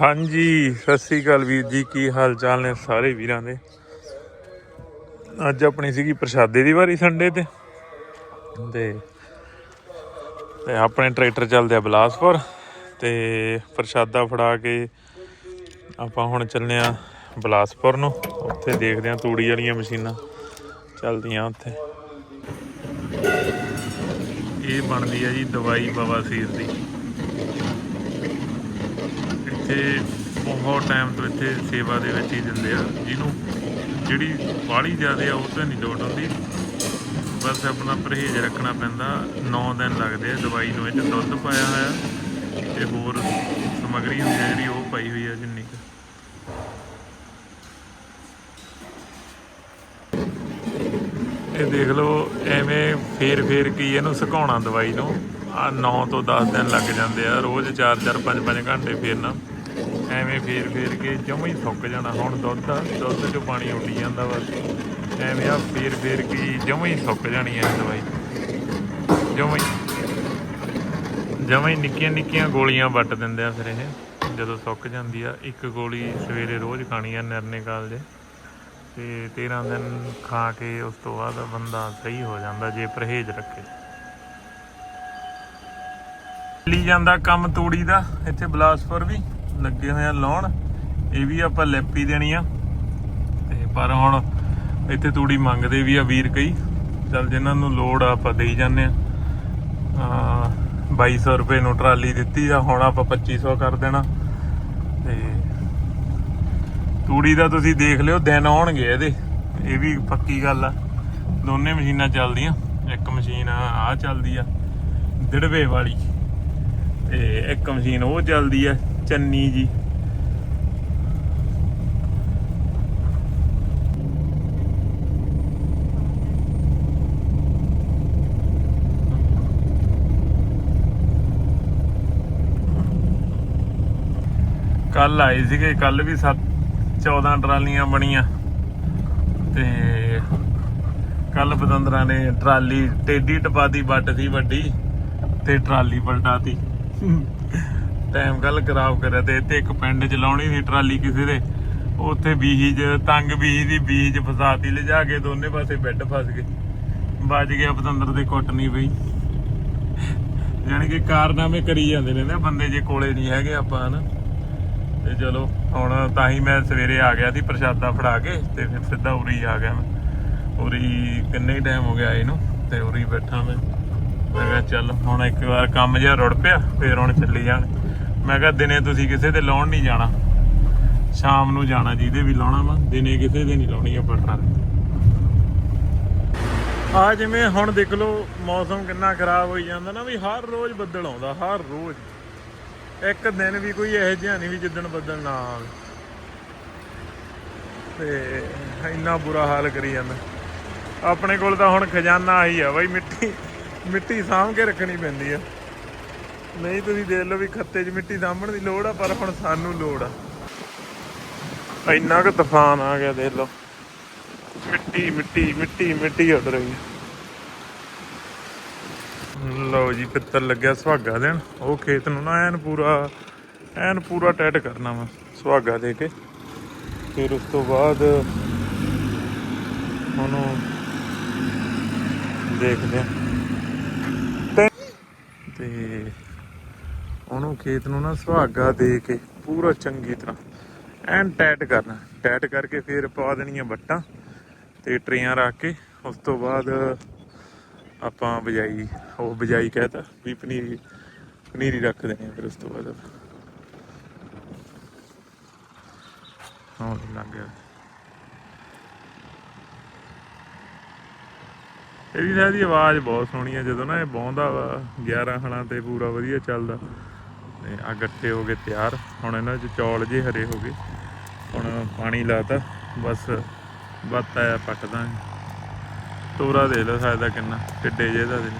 ਹਾਂਜੀ, ਸਤਿ ਸ੍ਰੀ ਅਕਾਲ ਵੀਰ ਜੀ, ਕੀ ਹਾਲ ਚਾਲ ਨੇ ਸਾਰੇ ਵੀਰਾਂ ਦੇ? ਅੱਜ ਆਪਣੀ ਸੀਗੀ ਪ੍ਰਸ਼ਾਦੇ ਦੀ ਵਾਰੀ ਸੰਡੇ ਤੇ। ਤੇ ਤੇ ਆਪਣੇ ਟਰੈਕਟਰ ਚੱਲਦੇ ਆ ਬਲਾਸਪੁਰ ਤੇ ਪ੍ਰਸ਼ਾਦਾ ਫੜਾ ਕੇ ਆਪਾਂ ਹੁਣ ਚੱਲਨੇ ਆ ਬਲਾਸਪੁਰ ਨੂੰ। ਉੱਥੇ ਦੇਖਦੇ ਆ ਤੂੜੀ ਵਾਲੀਆਂ ਮਸ਼ੀਨਾਂ ਚੱਲਦੀਆਂ ਉੱਥੇ। ਇਹ ਬਣਦੀ ਆ ਜੀ ਦਵਾਈ ਬਵਾਸੀਰ ਦੀ। ਇੱਥੇ ਬਹੁਤ ਟਾਈਮ ਤੋਂ ਇੱਥੇ ਸੇਵਾ ਦੇ ਵਿੱਚ ਹੀ ਦਿੰਦੇ ਆ। ਜਿਹਨੂੰ ਜਿਹੜੀ ਬਾਹਲੀ ਜ਼ਿਆਦਾ ਆ, ਉਹ ਤਾਂ ਨਹੀਂ ਲੋੜ ਹੁੰਦੀ। ਬਸ ਆਪਣਾ ਪਰਹੇਜ਼ ਰੱਖਣਾ ਪੈਂਦਾ। 9 ਦਿਨ ਲੱਗਦੇ ਆ, ਦਵਾਈ ਨੂੰ ਇਹ 'ਚ ਦੁੱਧ ਪਾਇਆ ਹੋਇਆ ਤੇ ਹੋਰ ਸਮੱਗਰੀ ਹੁੰਦੀ ਹੈ ਜਿਹੜੀ ਉਹ ਪਾਈ ਹੋਈ ਆ ਜਿੰਨੀ ਕੁ। ਇਹ ਦੇਖ ਲਓ, ਐਵੇਂ ਫੇਰ ਫੇਰ ਕੀ ਇਹਨੂੰ ਸੁਕਾਉਣਾ ਦਵਾਈ ਨੂੰ। ਆ 9 ਤੋਂ 10 ਦਿਨ ਲੱਗ ਜਾਂਦੇ ਆ। ਰੋਜ਼ 4 4 5 5 ਘੰਟੇ ਫੇਰਨਾ। ਐਵੇਂ ਫੇਰ ਫੇਰ ਕੇ ਜਮਾਂ ਹੀ ਸੁੱਕ ਜਾਣਾ। ਹੁਣ ਦੁੱਧ ਆ ਦੁੱਧ 'ਚੋਂ ਪਾਣੀ ਉੱਡੀ ਜਾਂਦਾ ਬਸ। ਐਵੇਂ ਆ ਫੇਰ ਫੇਰ ਕੇ ਜਮਾਂ ਹੀ ਸੁੱਕ ਜਾਣੀ ਐ ਦਵਾਈ। ਜਮਾਂ ਹੀ ਜਮਾਂ ਹੀ ਨਿੱਕੀਆਂ ਨਿੱਕੀਆਂ ਗੋਲੀਆਂ ਵੱਟ ਦਿੰਦੇ ਆ ਫਿਰ ਇਹ। ਜਦੋਂ ਸੁੱਕ ਜਾਂਦੀ ਆ, ਇੱਕ ਗੋਲੀ ਸਵੇਰੇ ਰੋਜ਼ ਖਾਣੀ ਆ ਨਿਰਨੇ ਕਾਲ ਦੇ ਤੇ 13 ਦਿਨ ਖਾ ਕੇ ਉਸ ਤੋਂ ਬਾਅਦ ਬੰਦਾ ਸਹੀ ਹੋ ਜਾਂਦਾ ਜੇ ਪਰਹੇਜ਼ ਰੱਖੇ। ਚੱਲੀ ਜਾਂਦਾ ਕੰਮ ਤੂੜੀ ਦਾ, ਇੱਥੇ ਬਲਾਸਪੁਰ ਵੀ। ਲੱਗੇ ਹੋਏ ਆ ਲਾਉਣ, ਇਹ ਵੀ ਆਪਾਂ ਲੈਪੀ ਦੇਣੀ ਆ। ਤੇ ਪਰ ਹੁਣ ਇੱਥੇ ਤੂੜੀ ਮੰਗਦੇ ਵੀ ਆ ਵੀਰ ਕਈ। ਚੱਲ ਜਿਨ੍ਹਾਂ ਨੂੰ ਲੋੜ ਆ, ਆਪਾਂ ਦੇਈ ਜਾਂਦੇ ਆ। ਆ 2200 ਰੁਪਏ ਨੂੰ ਟਰਾਲੀ ਦਿੱਤੀ ਆ, ਹੁਣ ਆਪਾਂ 2500 ਕਰ ਦੇਣਾ। ਤੇ ਤੂੜੀ ਦਾ ਤੁਸੀਂ ਦੇਖ ਲਿਓ, ਦਿਨ ਆਉਣਗੇ ਇਹਦੇ। ਇਹ ਵੀ ਪੱਕੀ ਗੱਲ ਆ। ਦੋਨੇ ਮਸ਼ੀਨਾਂ ਚੱਲਦੀਆਂ, ਇੱਕ ਮਸ਼ੀਨ ਆ ਚੱਲਦੀ ਆ, ਦਿੜਵੇ ਵਾਲੀ। ਤੇ ਇੱਕ ਮਸ਼ੀਨ ਉਹ ਚੱਲਦੀ ਆ ਚੰਨੀ ਜੀ। ਕੱਲ ਆਏ ਸੀਗੇ ਕੱਲ ਵੀ 7 14 ਟਰਾਲੀਆਂ ਬਣੀਆਂ। ਤੇ ਕੱਲ ਪਤੰਦਰਾਂ ਨੇ ਟਰਾਲੀ ਟੇਡੀ ਟਪਾਤੀ ਵੱਟ ਸੀ ਵੱਡੀ ਤੇ ਟਰਾਲੀ ਪਲਟਾਤੀ। ਟਾਈਮ ਕੱਲ ਖਰਾਬ ਕਰਿਆ ਤੇ ਇੱਥੇ ਇੱਕ ਪਿੰਡ ਚ ਲਾਉਣੀ ਸੀ ਟਰਾਲੀ ਕਿਸੇ ਦੇ, ਉੱਥੇ ਬੀਜ, ਤੰਗ ਬੀਜ ਦੀ ਬੀਜ ਫਸਾਤੀ, ਲਿਜਾ ਕੇ ਦੋਨੇ ਪਾਸੇ ਬੈੱਡ ਫਸ ਗਏ। ਵੱਜ ਗਿਆ ਪਤੰਦਰ ਦੇ ਕੁੱਟ ਨਹੀਂ ਪਈ ਯਾਨੀ ਕਿ ਕਾਰਨਾਮੇ ਕਰੀ ਜਾਂਦੇ ਨੇ ਨਾ ਬੰਦੇ ਜੇ ਕੋਲੇ ਨਹੀਂ ਹੈਗੇ ਆਪਾਂ ਹਨਾ। ਤੇ ਚਲੋ, ਹੁਣ ਤਾਂ ਹੀ ਮੈਂ ਸਵੇਰੇ ਆ ਗਿਆ ਸੀ ਪ੍ਰਸ਼ਾਦਾ ਫੜਾ ਕੇ ਤੇ ਫਿਰ ਸਿੱਧਾ ਉਰੀ ਆ ਗਿਆ ਮੈਂ। ਉਰੀ ਕਿੰਨੇ ਹੀ ਟਾਈਮ ਹੋ ਗਿਆ ਇਹਨੂੰ? ਤੇ ਉਰੀ ਬੈਠਾ ਮੈਂ। ਮੈਂ ਕਿਹਾ ਚੱਲ, ਹੁਣ ਇੱਕ ਵਾਰ ਕੰਮ ਜਿਹਾ ਰੁੜ ਪਿਆ, ਫੇਰ ਹੁਣ ਚੱਲੀ ਜਾਣ। ਮੈਂ ਕਿਹਾ ਦਿਨੇ ਤੁਸੀਂ ਕਿਸੇ ਤੇ ਲਾਉਣ ਨਹੀਂ ਜਾਣਾ। ਸ਼ਾਮ ਨੂੰ ਜਾਣਾ ਜਿਹਦੇ ਵੀ ਲਾਉਣਾ ਵਾ, ਦਿਨੇ ਕਿਸੇ ਦੇ ਨਹੀਂ ਲਾਉਣੀ ਆ ਪਟਰਾ ਆ ਜਿਵੇਂ ਹੁਣ ਦੇਖ ਲਓ, ਮੌਸਮ ਕਿੰਨਾ ਖਰਾਬ ਹੋਈ ਜਾਂਦਾ ਨਾ ਵੀ ਹਰ ਰੋਜ਼ ਬੱਦਲ ਆਉਂਦਾ, ਹਰ ਰੋਜ਼। ਇੱਕ ਦਿਨ ਵੀ ਕੋਈ ਇਹੋ ਜਿਹਾ ਨਹੀਂ ਵੀ ਜਿੱਦਣ ਬੱਦਲ ਨਾ ਆਵੇ। ਤੇ ਇੰਨਾ ਬੁਰਾ ਹਾਲ ਕਰੀ ਜਾਂਦਾ। ਆਪਣੇ ਕੋਲ ਤਾਂ ਹੁਣ ਖਜ਼ਾਨਾ ਹੀ ਆ ਬਾਈ, ਮਿੱਟੀ ਮਿੱਟੀ ਸਾਂਭ ਕੇ ਰੱਖਣੀ ਪੈਂਦੀ ਆ। ਨਹੀਂ, ਤੁਸੀਂ ਦੇਖ ਲਓ ਵੀ ਖੱਤੇ 'ਚ ਮਿੱਟੀ ਸਾਂਭਣ ਦੀ ਲੋੜ ਆ, ਪਰ ਹੁਣ ਸਾਨੂੰ ਲੋੜ ਆ। ਇੰਨਾ ਕੁ ਤੂਫਾਨ ਆ ਗਿਆ, ਦੇਖ ਲਓ। ਮਿੱਟੀ ਮਿੱਟੀ ਮਿੱਟੀ ਮਿੱਟੀ ਉੱਡ ਰਹੀ ਹੈ ਲਓ ਜੀ, ਪਿੱਤਲ ਲੱਗਿਆ ਸੁਹਾਗਾ ਦੇਣ। ਉਹ ਖੇਤ ਨੂੰ ਨਾ ਐਨ ਪੂਰਾ ਐਨ ਪੂਰਾ ਟੈਟ ਕਰਨਾ ਵਾ, ਸੁਹਾਗਾ ਦੇ ਕੇ। ਫਿਰ ਉਸ ਤੋਂ ਬਾਅਦ ਉਹਨੂੰ ਦੇਖਦੇ ਤੇ ਉਹਨੂੰ ਖੇਤ ਨੂੰ ਨਾ ਸੁਹਾਗਾ ਦੇ ਕੇ ਪੂਰਾ ਚੰਗੀ ਤਰ੍ਹਾਂ ਐਨ ਟਾਈਟ ਕਰਨਾ। ਟਾਈਟ ਕਰਕੇ ਫਿਰ ਪਾ ਦੇਣੀਆਂ ਬੱਟਾਂ ਤੇ ਟਰੇਆਂ ਰੱਖ ਕੇ, ਉਸ ਤੋਂ ਬਾਅਦ ਆਪਾਂ ਬਜਾਈ, ਉਹ ਬਜਾਈ ਕਹਤਾ ਵੀ ਪਨੀਰੀ ਪਨੀਰੀ ਰੱਖ ਦੇਣੀ ਫਿਰ ਉਸ ਤੋਂ ਬਾਅਦ ਹਾਂ ਲੱਗ ਗਿਆ। ਇਹਦੀ ਤਾਂ ਇਹਦੀ ਆਵਾਜ਼ ਬਹੁਤ ਸੋਹਣੀ ਆ, ਜਦੋਂ ਨਾ ਇਹ ਬਾਉਂਦਾ ਵਾ 11 ਹਣਾ ਤੇ ਪੂਰਾ ਵਧੀਆ ਚੱਲਦਾ। ਤੇ ਆ ਗੱਟੇ ਹੋ ਗਏ ਤਿਆਰ, ਹੁਣ ਇਹਨਾਂ 'ਚ ਚੌਲ ਜੇ ਹਰੇ ਹੋ ਗਏ, ਹੁਣ ਪਾਣੀ ਲਾਤਾ, ਬਸ ਬੱਤ ਆਇਆ ਪੱਟਦਾ ਤੋਰਾ ਦੇ ਲੋ ਸਾਇਦਾ ਕਿੰਨਾ ਕਿੱਡੇ ਜੇ ਦਾ ਦੇ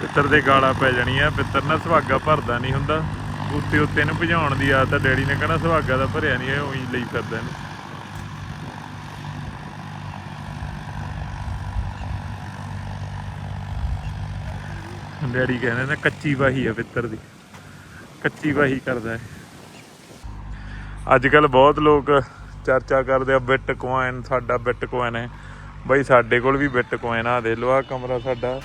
ਪਿੱਤਰ ਦੇ ਗਾਲਾਂ ਪੈ ਜਾਣੀਆਂ, ਪਿੱਤਰ ਨਾ ਸੁਹਾਗਾ ਭਰਦਾ ਨਹੀਂ ਹੁੰਦਾ। ਉੱਤੇ ਉੱਤੇ ਨੂੰ ਭਜਾਉਣ ਦੀ ਆਦਤ ਆ, ਡੈਡੀ ਨੇ ਕਹਿਣਾ ਸੁਹਾਗਾ ਦਾ ਭਰਿਆ ਨਹੀਂ ਇਹ ਉਹੀ ਲਈ ਫਿਰਦਾ ਇਹਨੂੰ। ਡੈਡੀ ਕਹਿੰਦੇ ਨੇ ਕੱਚੀ ਵਾਹੀ ਆ ਪਿੱਤਰ ਦੀ। ਕੱਚੀ ਵਾਹੀ ਕਰਦਾ ਹੈ ਅੱਜ ਕੱਲ ਬਹੁਤ ਲੋਕ ਚਰਚਾ ਕਰਦੇ ਆ, ਬਿੱਟ ਕੋਇਨ ਸਾਡਾ ਬਿੱਟ ਕੋਇਨ ਹੈ। ਬਈ ਸਾਡੇ ਕੋਲ ਵੀ ਬਿੱਟ ਕੋਇਨ ਆ ਦੇ ਲੋ ਆ ਕਮਰਾ ਸਾਡਾ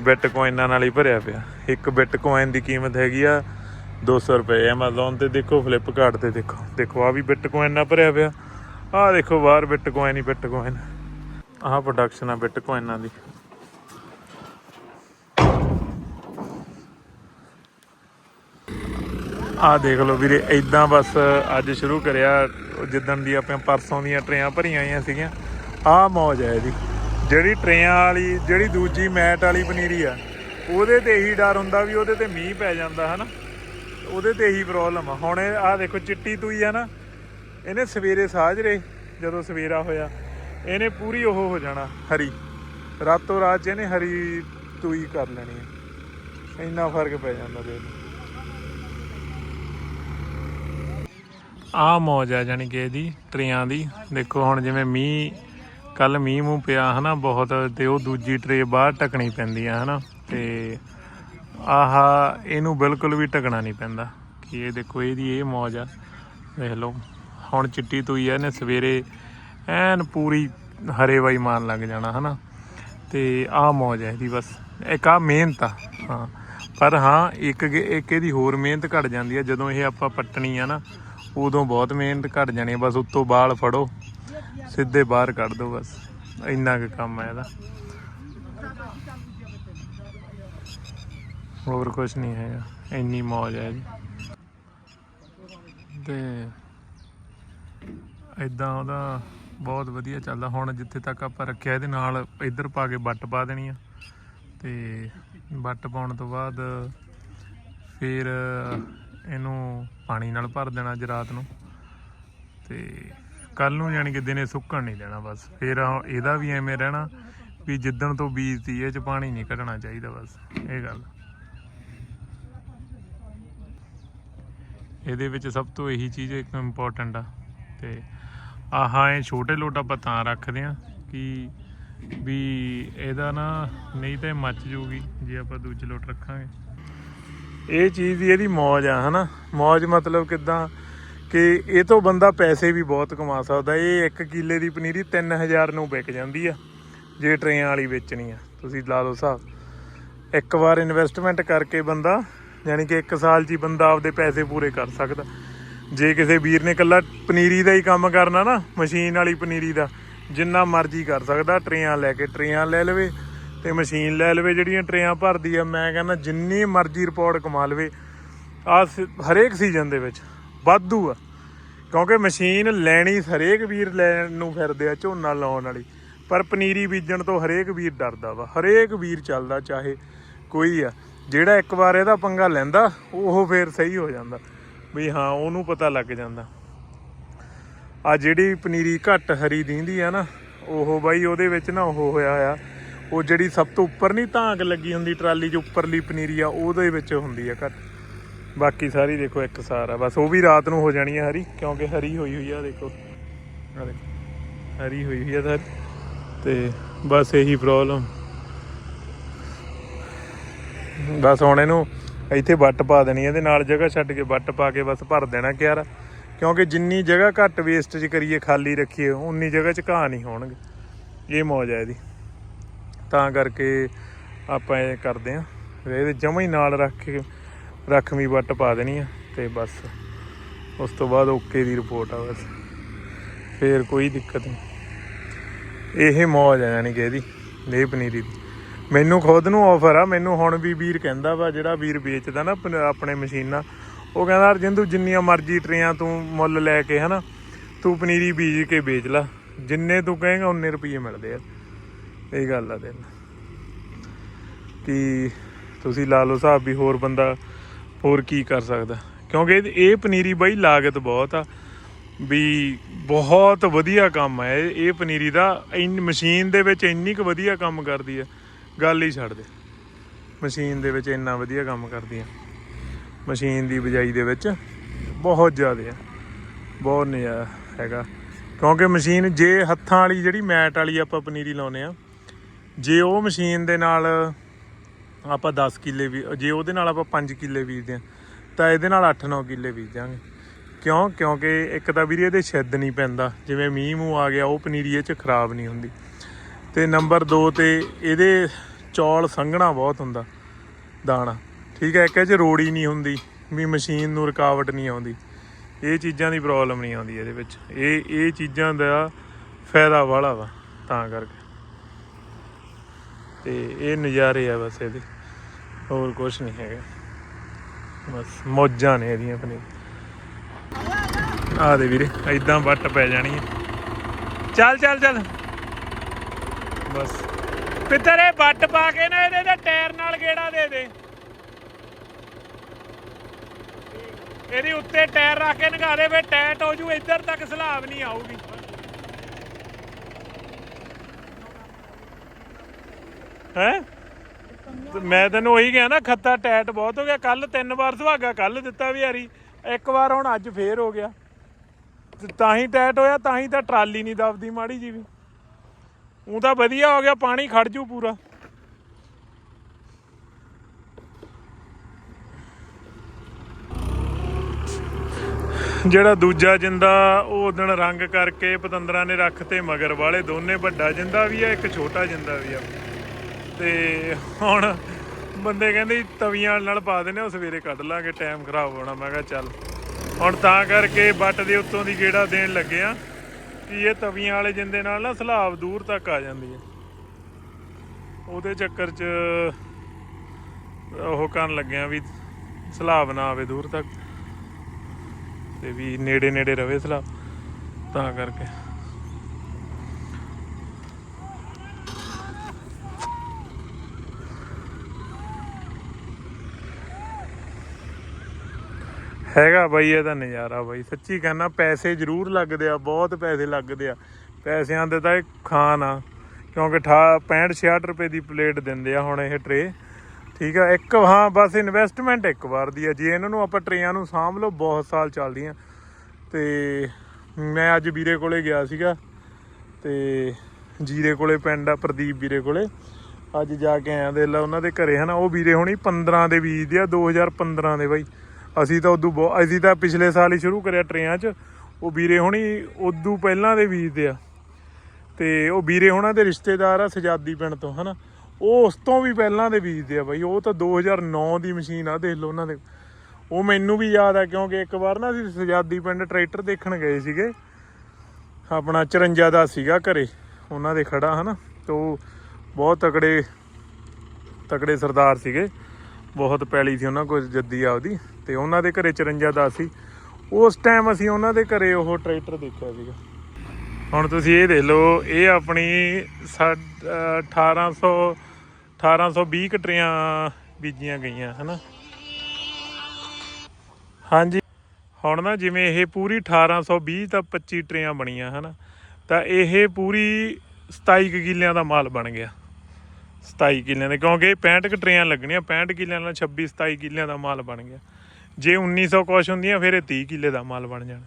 ਬਿੱਟ ਕੋਇਨਾਂ ਨਾਲ ਹੀ ਭਰਿਆ ਪਿਆ। ਇੱਕ ਬਿੱਟ ਕੋਇਨ ਦੀ ਕੀਮਤ ਹੈਗੀ ਆ 200 ਰੁਪਏ Amazon ਤੇ ਦੇਖੋ ਫਲਿੱਪਕਾਰਟ ਤੇ ਦੇਖੋ। ਦੇਖੋ ਆ ਵੀ ਬਿਟ ਕੋਇਨ ਨਾਲ ਭਰਿਆ ਪਿਆ। ਆਹ ਦੇਖੋ, ਬਾਹਰ ਬਿਟ ਹੀ ਬਿਟ ਆਹ ਪ੍ਰੋਡਕਸ਼ਨ ਆ ਬਿਟ ਦੀ। ਆ ਦੇਖ ਲਓ ਵੀਰੇ ਇਦਾਂ ਬਸ ਅੱਜ ਸ਼ੁਰੂ ਕਰਿਆ। ਜਿੱਦਣ ਦੀ ਆਪਾਂ ਪਰਸੋਂ ਦੀਆਂ ਟਰੇਆਂ ਭਰੀਆਂ ਆਈਆਂ ਸੀਗੀਆਂ, ਆਹ ਮੌਜ ਹੈ ਇਹਦੀ। ਜਿਹੜੀ ਟਰੇਆਂ ਵਾਲੀ, ਜਿਹੜੀ ਦੂਜੀ ਮੈਟ ਵਾਲੀ ਪਨੀਰੀ ਆ, ਉਹਦੇ ਤੇ ਇਹੀ ਡਰ ਹੁੰਦਾ ਵੀ ਉਹਦੇ ਤੇ ਮੀਂਹ ਪੈ ਜਾਂਦਾ, ਹਨਾ? ਉਹਦੇ ਤੇ ਇਹੀ ਪ੍ਰੋਬਲਮ ਆ। ਹੁਣ ਆਹ ਦੇਖੋ, ਚਿੱਟੀ ਤੂਈ ਆ ਨਾ, ਇਹਨੇ ਸਵੇਰੇ ਸਾਜਰੇ ਜਦੋਂ ਸਵੇਰਾ ਹੋਇਆ। ਇਹਨੇ ਪੂਰੀ ਉਹ ਹੋ ਜਾਣਾ, ਹਰੀ। ਰਾਤੋਂ ਰਾਤ 'ਚ ਇਹਨੇ ਹਰੀ ਤੂਈ ਕਰ ਲੈਣੀ ਹੈ ਇੰਨਾ ਫ਼ਰਕ ਪੈ ਜਾਂਦਾ ਦੇਖ ਲਓ। ਆ ਮੌਜ ਆ ਜਾਨੀ ਕਿ ਇਹਦੀ ਟਰੇਆਂ ਦੀ। ਦੇਖੋ ਹੁਣ ਜਿਵੇਂ ਮੀਂਹ ਕੱਲ ਮੀਂਹ ਮੂੰਹ ਪਿਆ ਹਨਾ, ਬਹੁਤ ਤੇ ਉਹ ਦੂਜੀ ਟਰੇ ਬਾਹਰ ਟਕਣੀ ਪੈਂਦੀ ਆ ਹਨਾ। ਤੇ ਆਹ, ਇਹਨੂੰ ਬਿਲਕੁਲ ਵੀ ਟਕਣਾ ਨਹੀਂ ਪੈਂਦਾ। ਕਿ ਇਹ ਦੇਖੋ, ਇਹਦੀ ਇਹ ਮੌਜ ਆ। ਦੇਖ ਲਓ, ਹੁਣ ਚਿੱਟੀ ਤੋਈ ਆ ਇਹਨੇ, ਸਵੇਰੇ ਐਨ ਪੂਰੀ ਹਰੇ ਵਾਈ ਮਾਰਨ ਲੱਗ ਜਾਣਾ, ਹਨਾ। ਤੇ ਆਹ ਮੌਜ ਹੈ ਇਹਦੀ ਬਸ। ਇੱਕ ਆ ਮਿਹਨਤ ਆ, ਹਾਂ। ਪਰ ਹਾਂ, ਇੱਕ ਇੱਕ ਇਹਦੀ ਹੋਰ ਮਿਹਨਤ ਘਟ ਜਾਂਦੀ ਆ। ਜਦੋਂ ਇਹ ਆਪਾਂ ਪੱਟਣੀ ਆ ਨਾ, ਉਦੋਂ ਬਹੁਤ ਮਿਹਨਤ ਘਟ ਜਾਣੀ ਬਸ ਉੱਤੋਂ ਬਾਲ ਫੜੋ, ਸਿੱਧੇ ਬਾਹਰ ਕੱਢ ਦੋ ਬਸ। ਇੰਨਾ ਕੁ ਕੰਮ ਆ ਇਹਦਾ। ਹੋਰ ਕੁਝ ਨਹੀਂ ਹੈਗਾ ਇੰਨੀ ਮੌਜ ਹੈ ਜੀ। ਤੇ ਇਦਾਂ ਉਹਦਾ ਬਹੁਤ ਵਧੀਆ ਚੱਲਦਾ। ਹੁਣ ਜਿੱਥੇ ਤੱਕ ਆਪਾਂ ਰੱਖਿਆ ਇਹਦੇ ਨਾਲ ਇੱਧਰ ਪਾ ਕੇ ਵੱਟ ਪਾ ਦੇਣੀ ਆ। ਤੇ ਵੱਟ ਪਾਉਣ ਤੋਂ ਬਾਅਦ ਫਿਰ ਇਹਨੂੰ ਪਾਣੀ ਨਾਲ ਭਰ ਦੇਣਾ ਅੱਜ ਰਾਤ ਨੂੰ। ਤੇ ਕੱਲ ਨੂੰ ਯਾਨੀ ਕਿ ਦਿਨੇ ਸੁੱਕਣ ਨਹੀਂ ਦੇਣਾ ਬਸ। ਫਿਰ ਇਹਦਾ ਵੀ ਐਵੇਂ ਰਹਿਣਾ ਵੀ ਜਿੱਦਣ ਤੋਂ ਬੀਜ ਤੀਏ ਚ ਪਾਣੀ ਨਹੀਂ ਕੱਢਣਾ ਚਾਹੀਦਾ ਬਸ। ਇਹ ਗੱਲ। ਇਹਦੇ ਵਿੱਚ ਸਭ ਤੋਂ ਇਹੀ ਚੀਜ਼ ਇੱਕ ਇੰਪੋਰਟੈਂਟ ਆ। ਤੇ ਆਹਾਂ ਇਹ ਛੋਟੇ ਲੋਟ ਆਪਾਂ ਤਾਂ ਰੱਖਦੇ ਆ ਕਿ ਵੀ ਇਹਦਾ ਨਾ ਨਹੀਂ ਤਾਂ ਇਹ ਮੱਚ ਜੂਗੀ ਜੇ ਆਪਾਂ ਦੂਜੇ ਲੋਟ ਰੱਖਾਂਗੇ। ਇਹ ਚੀਜ਼ ਦੀ ਇਹਦੀ ਮੌਜ ਆ, ਹਨਾ? ਮੌਜ ਮਤਲਬ ਕਿਦਾਂ ਕਿ ਇਹ ਤੋਂ ਬੰਦਾ ਪੈਸੇ ਵੀ ਬਹੁਤ ਕਮਾ ਸਕਦਾ। ਇਹ 1 ਕਿੱਲੇ ਦੀ ਪਨੀਰੀ 3000 ਨੂੰ ਵਿਕ ਜਾਂਦੀ ਆ, ਜੇ ਟਰੇਆਂ ਵਾਲੀ ਵੇਚਣੀ ਆ। ਤੁਸੀਂ ਲਾ ਲਓ ਹਿਸਾਬ। ਇੱਕ ਵਾਰ ਇਨਵੈਸਟਮੈਂਟ ਕਰਕੇ ਬੰਦਾ ਯਾਨੀ ਕਿ 1 ਸਾਲ 'ਚ ਹੀ ਬੰਦਾ ਆਪਦੇ ਪੈਸੇ ਪੂਰੇ ਕਰ ਸਕਦਾ। ਜੇ ਕਿਸੇ ਵੀਰ ਨੇ ਇਕੱਲਾ ਪਨੀਰੀ ਦਾ ਹੀ ਕੰਮ ਕਰਨਾ ਨਾ, ਮਸ਼ੀਨ ਵਾਲੀ ਪਨੀਰੀ ਦਾ, ਜਿੰਨਾ ਮਰਜ਼ੀ ਕਰ ਸਕਦਾ, ਟਰੇਆਂ ਲੈ ਕੇ ਟਰੇਆਂ ਲੈ ਲਵੇ ਤੇ ਮਸ਼ੀਨ ਲੈ ਲਵੇ ਜਿਹੜੀਆਂ ਟਰੇਆਂ ਭਰਦੀ ਆ। ਮੈਂ ਕਹਿੰਦਾ ਜਿੰਨੀ ਮਰਜ਼ੀ ਰਿਪੋਰਟ ਕਮਾ ਲਵੇ। ਆ ਹਰੇਕ ਸੀਜ਼ਨ ਦੇ ਵਿੱਚ ਵਾਧੂ ਆ। ਕਿਉਂਕਿ ਮਸ਼ੀਨ ਲੈਣੀ ਹਰੇਕ ਵੀਰ ਲੈਣ ਨੂੰ ਫਿਰਦੇ ਆ, ਝੋਨਾ ਲਾਉਣ ਵਾਲੀ। ਪਰ ਪਨੀਰੀ ਬੀਜਣ ਤੋਂ ਹਰੇਕ ਵੀਰ ਡਰਦਾ ਵਾ। ਹਰੇਕ ਵੀਰ ਚੱਲਦਾ, ਚਾਹੇ ਕੋਈ ਆ। ਜਿਹੜਾ ਇੱਕ ਵਾਰ ਇਹਦਾ ਪੰਗਾ ਲੈਂਦਾ, ਉਹ ਫੇਰ ਸਹੀ ਹੋ ਜਾਂਦਾ। ਵੀ ਹਾਂ, ਉਹਨੂੰ ਪਤਾ ਲੱਗ ਜਾਂਦਾ। ਆ ਜਿਹੜੀ ਪਨੀਰੀ ਘੱਟ ਹਰੀ ਦਿੰਦੀ ਆ ਨਾ, ਉਹ ਬਾਈ ਉਹਦੇ ਵਿੱਚ ਨਾ ਉਹ ਹੋਇਆ ਆ। ਉਹ ਜਿਹੜੀ ਸਭ ਤੋਂ ਉੱਪਰ ਨਹੀਂ ਧਾਂਕ ਲੱਗੀ ਹੁੰਦੀ, ਟਰਾਲੀ 'ਚ ਉੱਪਰਲੀ ਪਨੀਰੀ ਆ, ਉਹਦੇ ਵਿੱਚ ਹੁੰਦੀ ਆ ਘੱਟ। ਬਾਕੀ ਸਾਰੀ ਦੇਖੋ ਇੱਕ ਸਾਰ ਆ। ਬਸ ਉਹ ਵੀ ਰਾਤ ਨੂੰ ਹੋ ਜਾਣੀ ਆ ਹਰੀ, ਕਿਉਂਕਿ ਹਰੀ ਹੋਈ ਹੋਈ ਆ, ਦੇਖੋ। ਆ ਦੇਖੋ। ਹਰੀ ਹੋਈ ਹੋਈ ਆ ਸਾਰੀ ਤੇ ਬਸ ਇਹੀ ਪ੍ਰੋਬਲਮ ਬਸ ਹੁਣ ਇਹਨੂੰ ਇੱਥੇ ਵੱਟ ਪਾ ਦੇਣੀ ਇਹਦੇ ਨਾਲ ਜਗ੍ਹਾ ਛੱਡ ਕੇ ਵੱਟ ਪਾ ਕੇ ਬਸ ਭਰ ਦੇਣਾ ਕਿਆਰਾ ਕਿਉਂਕਿ ਜਿੰਨੀ ਜਗ੍ਹਾ ਘੱਟ ਵੇਸਟੇਜ ਕਰੀਏ, ਖਾਲੀ ਰੱਖੀਏ, ਉਨੀ ਜਗ੍ਹਾ 'ਚ ਘਾਹ ਨਹੀਂ ਹੋਣਗੇ। ਇਹ ਮੌਜ ਹੈ ਇਹਦੀ। ਤਾਂ ਕਰਕੇ ਆਪਾਂ ਇਹ ਕਰਦੇ ਆ ਇਹਦੇ ਜਮਾ ਹੀ ਨਾਲ ਰੱਖ ਕੇ ਰੱਖਵੀਂ ਵੱਟ ਪਾ ਦੇਣੀ ਆ, ਤੇ ਬਸ। ਉਸ ਤੋਂ ਬਾਅਦ ਓਕੇ ਦੀ ਰਿਪੋਰਟ ਆ ਬਸ। ਫੇਰ ਕੋਈ ਦਿੱਕਤ ਨਹੀਂ। ਇਹ ਮੌਜ ਆ ਯਾਨੀ ਕਿ ਇਹਦੀ ਲੇ ਪਨੀਰੀ ਦੀ। ਮੈਨੂੰ ਖੁਦ ਨੂੰ ਆਫਰ ਆ, ਮੈਨੂੰ ਹੁਣ ਵੀ ਵੀਰ ਕਹਿੰਦਾ ਵਾ, ਜਿਹੜਾ ਵੀਰ ਵੇਚਦਾ ਨਾ ਪਨ- ਆਪਣੇ ਮਸ਼ੀਨਾਂ ਉਹ ਕਹਿੰਦਾ ਅਰਜਿੰਦੂ ਜਿੰਨੀਆਂ ਮਰਜ਼ੀ ਟਰੇਆਂ ਤੂੰ ਮੁੱਲ ਲੈ ਕੇ, ਹਨਾ, ਤੂੰ ਪਨੀਰੀ ਬੀਜ ਕੇ ਵੇਚ ਲੈ, ਜਿੰਨੇ ਤੂੰ ਕਹੇਗਾ, ਉਨੇ ਰੁਪਏ ਮਿਲਦੇ ਆ। ਇਹ ਗੱਲ ਆ ਦਿਲ ਕਿ ਤੁਸੀਂ ਲਾ ਲਓ ਹਿਸਾਬ ਵੀ ਹੋਰ ਬੰਦਾ ਹੋਰ ਕੀ ਕਰ ਸਕਦਾ। ਕਿਉਂਕਿ ਇਹ- ਪਨੀਰੀ ਬਾਈ ਲਾਗਤ ਬਹੁਤ ਆ, ਵੀ ਬਹੁਤ ਵਧੀਆ ਕੰਮ ਹੈ ਇਹ ਇਹ ਪਨੀਰੀ ਦਾ ਇੰਨ ਮਸ਼ੀਨ ਦੇ ਵਿੱਚ ਇੰਨੀ ਕੁ ਵਧੀਆ ਕੰਮ ਕਰਦੀ ਆ ਗੱਲ ਹੀ ਛੱਡ ਦੇ। ਮਸ਼ੀਨ ਦੇ ਵਿੱਚ ਇੰਨਾ ਵਧੀਆ ਕੰਮ ਕਰਦੀ ਆ ਮਸ਼ੀਨ ਦੀ ਬਜਾਈ ਦੇ ਵਿੱਚ ਬਹੁਤ ਜ਼ਿਆਦਾ ਆ। ਬਹੁਤ ਨਜ਼ਾਰਾ ਹੈਗਾ। ਕਿਉਂਕਿ ਮਸ਼ੀਨ ਜੇ ਹੱਥਾਂ ਵਾਲੀ ਜਿਹੜੀ ਮੈਟ ਵਾਲੀ ਆਪਾਂ ਪਨੀਰੀ ਲਾਉਨੇ ਆ ਜੇ ਉਹ ਮਸ਼ੀਨ ਦੇ ਨਾਲ ਆਪਾਂ 10 ਕਿੱਲੇ ਵੀ, ਜੇ ਉਹਦੇ ਨਾਲ ਆਪਾਂ 5 ਕਿੱਲੇ ਬੀਜਦੇ ਆ ਤਾਂ ਇਹਦੇ ਨਾਲ 8-9 ਕਿੱਲੇ ਬੀਜਾਂਗੇ ਕਿਉਂ? ਕਿਉਂਕਿ ਇੱਕ ਤਾਂ ਵੀਰੇ ਇਹਦੇ ਛਿੱਦ ਨਹੀਂ ਪੈਂਦਾ। ਜਿਵੇਂ ਮੀਂਹ ਮੂੰਹ ਆ ਗਿਆ, ਉਹ ਪਨੀਰੀ ਇਹ ਚ ਖਰਾਬ ਨਹੀਂ ਹੁੰਦੀ। ਤੇ ਨੰਬਰ 2 ਤੇ ਇਹਦੇ ਚੌਲ ਸੰਘਣਾ ਬਹੁਤ ਹੁੰਦਾ, ਦਾਣਾ। ਠੀਕ ਹੈ, ਇੱਕ ਇਹ ਚ ਰੋੜੀ ਨਹੀਂ ਹੁੰਦੀ, ਵੀ ਮਸ਼ੀਨ ਨੂੰ ਰੁਕਾਵਟ ਨਹੀਂ ਆਉਂਦੀ। ਇਹ ਚੀਜ਼ਾਂ ਦੀ ਪ੍ਰੋਬਲਮ ਨਹੀਂ ਆਉਂਦੀ ਇਹਦੇ ਵਿੱਚ। ਇਹ ਇਹ ਚੀਜ਼ਾਂ ਦਾ ਫਾਇਦਾ ਵਾਲਾ ਵਾ, ਤਾਂ ਕਰਕੇ। ਤੇ ਇਹ ਨਜ਼ਾਰੇ ਆ ਬਸ ਇਹਦੇ। ਹੋਰ ਕੁਝ ਨਹੀਂ ਹੈਗਾ। ਬਸ ਮੌਜਾਂ ਨੇ ਇਹਦੀਆਂ ਆਪਣੇ ਆ ਦੇ ਵੀਰੇ ਐਦਾਂ ਵੱਟ ਪੈ ਜਾਣੀ ਹੈ। ਚੱਲ ਚੱਲ ਚੱਲ। ਬਸ। ਪਿੱਤਰ ਇਹ ਵੱਟ ਪਾ ਕੇ ਨਾ ਇਹਦੇ ਤੇ ਟਾਇਰ ਨਾਲ ਗੇੜਾ ਦੇ ਦੇ। ਇਹਦੇ ਉੱਤੇ ਟਾਇਰ ਰੱਖ ਕੇ ਨਗਾ ਦੇ ਫੇ ਟੈਟ ਹੋ ਜੂ, ਇੱਧਰ ਤੱਕ ਸਲਾਬ ਨਹੀਂ ਆਊਗੀ। ਹੈ? ਮੈਂ ਤੈਨੂੰ ਉਹੀ ਕਿਹਾ ਨਾ, ਖੱਤਾ ਟੈਟ ਬਹੁਤ ਹੋ ਗਿਆ ਕੱਲ ਤਿੰਨ ਵਾਰ ਸੁਹਾਗਾ ਕੱਲ ਦਿੱਤਾ ਵੀ ਯਾਰੀ ਇੱਕ ਵਾਰ ਹੁਣ ਅੱਜ ਫੇਰ ਹੋ ਗਿਆ। ਤੇ ਤਾਂ ਹੀ ਟੈਟ ਹੋਇਆ, ਤਾਂ ਹੀ ਤਾਂ ਟਰਾਲੀ ਨਹੀਂ ਦਬਦੀ ਮਾੜੀ ਜੀ ਵੀ। ਉਹ ਤਾਂ ਵਧੀਆ ਹੋ ਗਿਆ, ਪਾਣੀ ਖੜ ਜੂ ਪੂਰਾ। ਜਿਹੜਾ ਦੂਜਾ ਜਿੰਦਾ, ਉਹ ਦਿਨ ਰੰਗ ਕਰਕੇ ਪਤੰਦਰਾਂ ਨੇ ਰੱਖ ਤੇ ਮਗਰ ਵਾਲੇ ਦੋਨੇ ਵੱਡਾ ਜਿੰਦਾ ਵੀ ਆ, ਇੱਕ ਛੋਟਾ ਜਿੰਦਾ ਵੀ ਆ। ਤੇ ਹੁਣ ਬੰਦੇ ਕਹਿੰਦੇ ਤਵੀਆਂ ਨਾਲ ਪਾ ਦੇਣੇ ਉਹ ਸਵੇਰੇ ਕੱਢ ਲਾਂਗੇ, ਟਾਈਮ ਖਰਾਬ ਹੋਣਾ। ਮੈਂ ਕਿਹਾ ਚੱਲ, ਹੁਣ ਤਾਂ ਕਰਕੇ ਬੱਟ ਦੇ ਉੱਤੋਂ ਦੀ ਗੇੜਾ ਦੇਣ ਲੱਗੇ ਆ। ਕਿ ਇਹ ਤਵੀਆਂ ਵਾਲੇ ਜਿੰਦੇ ਨਾਲ ਨਾ ਸਲਾਬ ਦੂਰ ਤੱਕ ਆ ਜਾਂਦੀ ਹੈ। ਉਹਦੇ ਚੱਕਰ 'ਚ ਉਹ ਕਰਨ ਲੱਗਿਆ ਵੀ ਸਲਾਬ ਨਾ ਆਵੇ ਦੂਰ ਤੱਕ ਤੇ ਵੀ ਨੇੜੇ ਨੇੜੇ ਰਵੇ ਸਲਾਬ, ਤਾਂ ਕਰਕੇ। ਹੈਗਾ ਬਾਈ ਇਹਦਾ ਨਜ਼ਾਰਾ ਬਾਈ। ਸੱਚੀ ਕਹਿੰਦਾ ਪੈਸੇ ਜ਼ਰੂਰ ਲੱਗਦੇ ਆ, ਬਹੁਤ ਪੈਸੇ ਲੱਗਦੇ ਆ। ਪੈਸਿਆਂ ਦੇ ਤਾਂ ਇਹ ਖਾਨ ਆ, ਕਿਉਂਕਿ 65 66 ਰੁਪਏ ਦੀ ਪਲੇਟ ਦਿੰਦੇ ਆ ਹੁਣ ਇਹ ਟਰੇ ਠੀਕ ਆ, ਇੱਕ ਹਾਂ, ਬਸ ਇਨਵੈਸਟਮੈਂਟ ਇੱਕ ਵਾਰ ਦੀ ਆ। ਜੇ ਇਹਨਾਂ ਨੂੰ ਆਪਾਂ ਟਰੇਆਂ ਨੂੰ ਸਾਂਭ ਲਓ, ਬਹੁਤ ਸਾਲ ਚੱਲਦੀਆਂ। ਤੇ ਮੈਂ ਅੱਜ ਵੀਰੇ ਕੋਲੇ ਗਿਆ ਸੀਗਾ, ਤੇ ਜੀਰੇ ਕੋਲੇ ਪਿੰਡ ਆ, ਪ੍ਰਦੀਪ ਵੀਰੇ ਕੋਲੇ। ਅੱਜ ਜਾ ਕੇ ਆਇਆ ਦੇ ਲਾ ਉਹਨਾਂ ਦੇ ਘਰੇ ਹਨਾ, ਉਹ ਵੀਰੇ ਹੁਣੀ 15 ਦੇ ਬੀਜਦੇ ਆ 2015 ਦੇ ਬਾਈ। ਅਸੀਂ ਤਾਂ ਉਦੋਂ ਬਹੁਤ ਅਸੀਂ ਤਾਂ ਪਿਛਲੇ ਸਾਲ ਹੀ ਸ਼ੁਰੂ ਕਰਿਆ ਟਰੇਆਂ 'ਚ। ਉਹ ਵੀਰੇ ਹੁਣੀ ਉਦੋਂ ਪਹਿਲਾਂ ਦੇ ਬੀਜਦੇ ਆ। ਤੇ ਉਹ ਵੀਰੇ ਹੁਣਾਂ ਦੇ ਰਿਸ਼ਤੇਦਾਰ ਆ ਸਜਾਦੀ ਪਿੰਡ ਤੋਂ, ਹਨਾ? ਉਹ ਉਸ ਤੋਂ ਵੀ ਪਹਿਲਾਂ ਦੇ ਬੀਜਦੇ ਆ ਬਾਈ। ਉਹ ਤਾਂ 2009 ਦੀ ਮਸ਼ੀਨ ਆ, ਦੇਖ ਲਓ ਉਹਨਾਂ ਦੇ। ਉਹ ਮੈਨੂੰ ਵੀ ਯਾਦ ਆ ਕਿਉਂਕਿ ਇੱਕ ਵਾਰ ਨਾ ਅਸੀਂ ਸਜਾਦੀ ਪਿੰਡ ਟਰੈਕਟਰ ਦੇਖਣ ਗਏ ਸੀਗੇ। ਆਪਣਾ 54 ਦਾ ਸੀਗਾ ਘਰੇ, ਉਹਨਾਂ ਦੇ ਖੜਾ, ਹਨਾ? ਤੇ ਉਹ ਬਹੁਤ ਤਕੜੇ ਤਕੜੇ ਸਰਦਾਰ ਸੀਗੇ। ਬਹੁਤ ਪੈਲੀ ਸੀ ਉਹਨਾਂ ਕੋਲ, ਜੱਦੀ ਆਪਦੀ ਤੇ ਉਹਨਾਂ ਦੇ ਘਰੇ 54 ਦਾ ਸੀ। ਉਸ ਟਾਈਮ ਅਸੀਂ ਉਹਨਾਂ ਦੇ ਘਰੇ ਉਹ ਟਰੈਕਟਰ ਦੇਖਿਆ ਸੀਗਾ। ਹੁਣ ਤੁਸੀਂ ਇਹ ਦੇਖ ਲਓ, ਇਹ ਆਪਣੀ ਸਾਡ- ਅਹ 1800 1820 ਕਟਰੀਆਂ ਬੀਜੀਆਂ ਗਈਆਂ, ਹਨਾ? ਹਾਂਜੀ। ਹੁਣ ਨਾ ਜਿਵੇਂ ਇਹ ਪੂਰੀ 1820 ਤਾਂ 25 ਟਰੇਆਂ ਬਣੀਆਂ, ਹਨਾ? ਤਾਂ ਇਹ ਪੂਰੀ 27 ਕੁ ਕਿੱਲਿਆਂ ਦਾ ਮਾਲ ਬਣ ਗਿਆ। 27 ਕਿੱਲਿਆਂ ਦੇ, ਕਿਉਂਕਿ ਇਹ 65 ਕੁ ਟਰੇਆਂ ਲੱਗਣੀਆਂ 65 ਕਿੱਲਿਆਂ ਨਾਲ 26 27 ਕਿੱਲਿਆਂ ਦਾ ਮਾਲ ਬਣ ਗਿਆ। ਜੇ 1900 ਕੁਛ ਹੁੰਦੀਆਂ, ਫਿਰ ਇਹ 30 ਕਿੱਲੇ ਦਾ ਮਾਲ ਬਣ ਜਾਣਾ।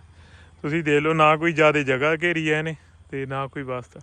ਤੁਸੀਂ ਦੇਖ ਲਓ, ਨਾ ਕੋਈ ਜ਼ਿਆਦਾ ਜਗ੍ਹਾ ਘੇਰੀ ਐ ਇਹਨੇ, ਤੇ ਨਾ ਕੋਈ ਵਾਸਤਾ।